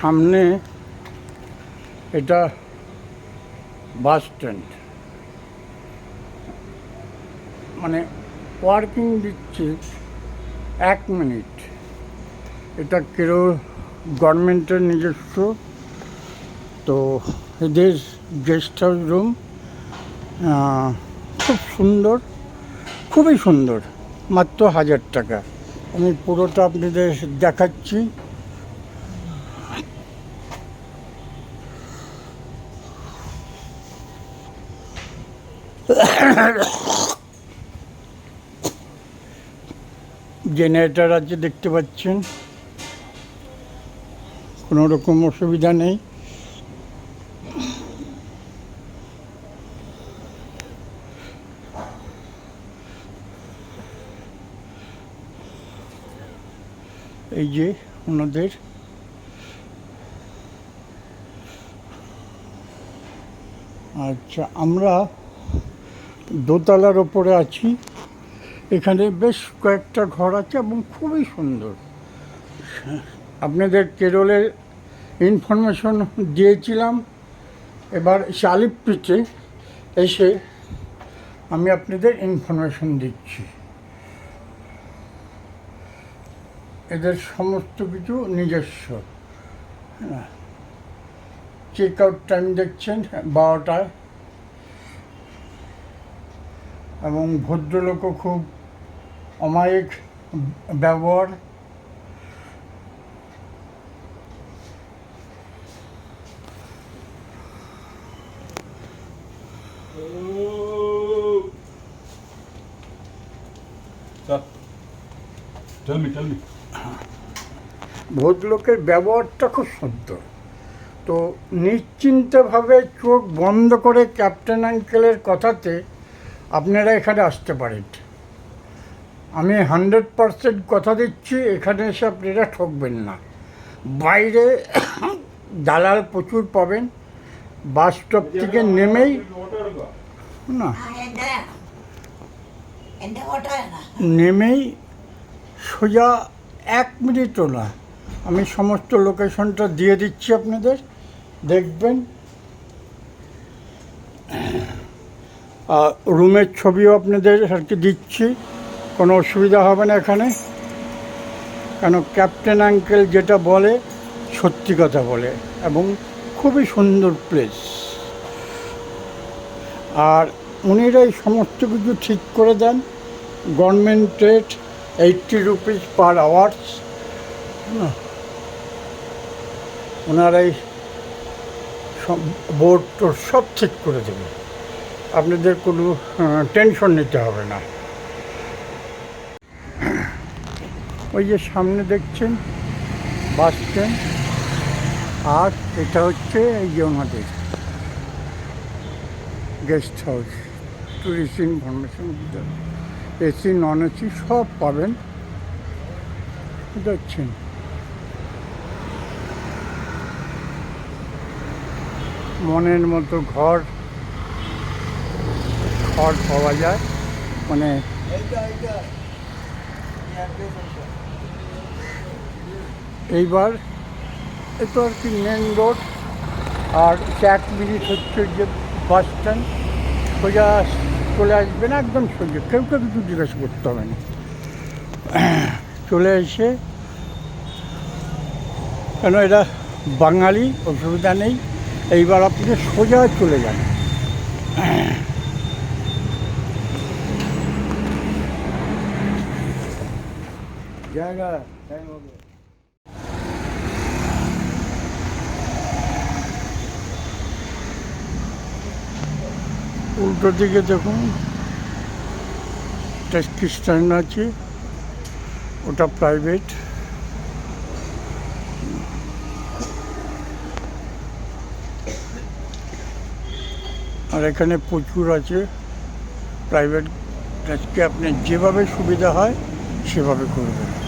সামনে এটা bus stand. মানে ওয়ার্কিং দিচ্ছে এক মিনিট। এটা কেরল গভর্নমেন্টের নিজস্ব। তো এদের গেস্ট হাউস রুম খুব সুন্দর। খুবই সুন্দর। মাত্র হাজার টাকা। আমি পুরোটা আপনাদের দেখাচ্ছি। জেনারেটার আছে দেখতে পাচ্ছেন। কোনো রকম অসুবিধা নেই। এই যে ওনাদের আচ্ছা আমরা দোতলার ওপরে আছি। এখানে বেশ কয়েকটা ঘর আছে এবং খুবই সুন্দর। আপনাদের কেরলের ইনফরমেশন দিয়েছিলাম। এবার শালিপ্রিতে এসে আমি আপনাদের ইনফরমেশন দিচ্ছি। এদের সমস্ত কিছু নিজস্ব। চেক আউট টাইম দেখছেন, বারোটায়। এবং ভদ্রলোকও খুব অমায়িক ব্যবহার. ভদ্রলোকের ব্যবহারটা খুব সুন্দর তো নিশ্চিন্তভাবে চোখ বন্ধ করে ক্যাপ্টেন আঙ্কেলের কথাতে আপনারা এখানে আসতে পারেন। আমি হান্ড্রেড পারসেন্ট কথা দিচ্ছি এখানে এসে আপনারা ঠকবেন না। বাইরে দালাল প্রচুর পাবেন বাস স্টপ থেকে নেমেই না। নেমেই সোজা এক মিনিটও না। আমি সমস্ত লোকেশনটা দিয়ে দিচ্ছি আপনাদের দেখবেন। রুমের ছবিও আপনাদের আর কি দিচ্ছি। কোনো অসুবিধা হবে না এখানে। কেন ক্যাপ্টেন আঙ্কেল যেটা বলে, সত্যি কথা বলে এবং খুবই সুন্দর প্লেস আর উনিরাই সমস্ত কিছু ঠিক করে দেন। Government rate eighty rupees per hours ওনারাই সব বোর্ড টোর সব ঠিক করে দেবে। আপনাদের কোনো টেনশন নিতে হবে না। ওই যে সামনে দেখছেন, বাস স্ট্যান্ড আর এটা হচ্ছে এই যে ওনাদের guest house tourist information AC non AC সব পাবেন। দেখছেন। মনের মতো ঘর ঘর পাওয়া যায়। মানে এইবার এ তো আর কি মেন রোড আর এক মিনিট হচ্ছে যে বাস স্ট্যান্ড সোজা চলে আসবেন একদম সোজা। কেউ কেউ কিছু জিজ্ঞাসা করতে হবে না। চলে এসে, কেন এটা বাঙালি, অসুবিধা নেই। এইবার আপনি সোজা চলে যান। জায়গা টাইম হবে। উল্টো দিকে দেখুন ট্যাক্সি স্ট্যান্ড আছে, ওটা প্রাইভেট আর এখানে প্রচুর আছে প্রাইভেট ট্যাক্সি আপনি যেভাবে সুবিধা হয়, সেভাবে করবেন।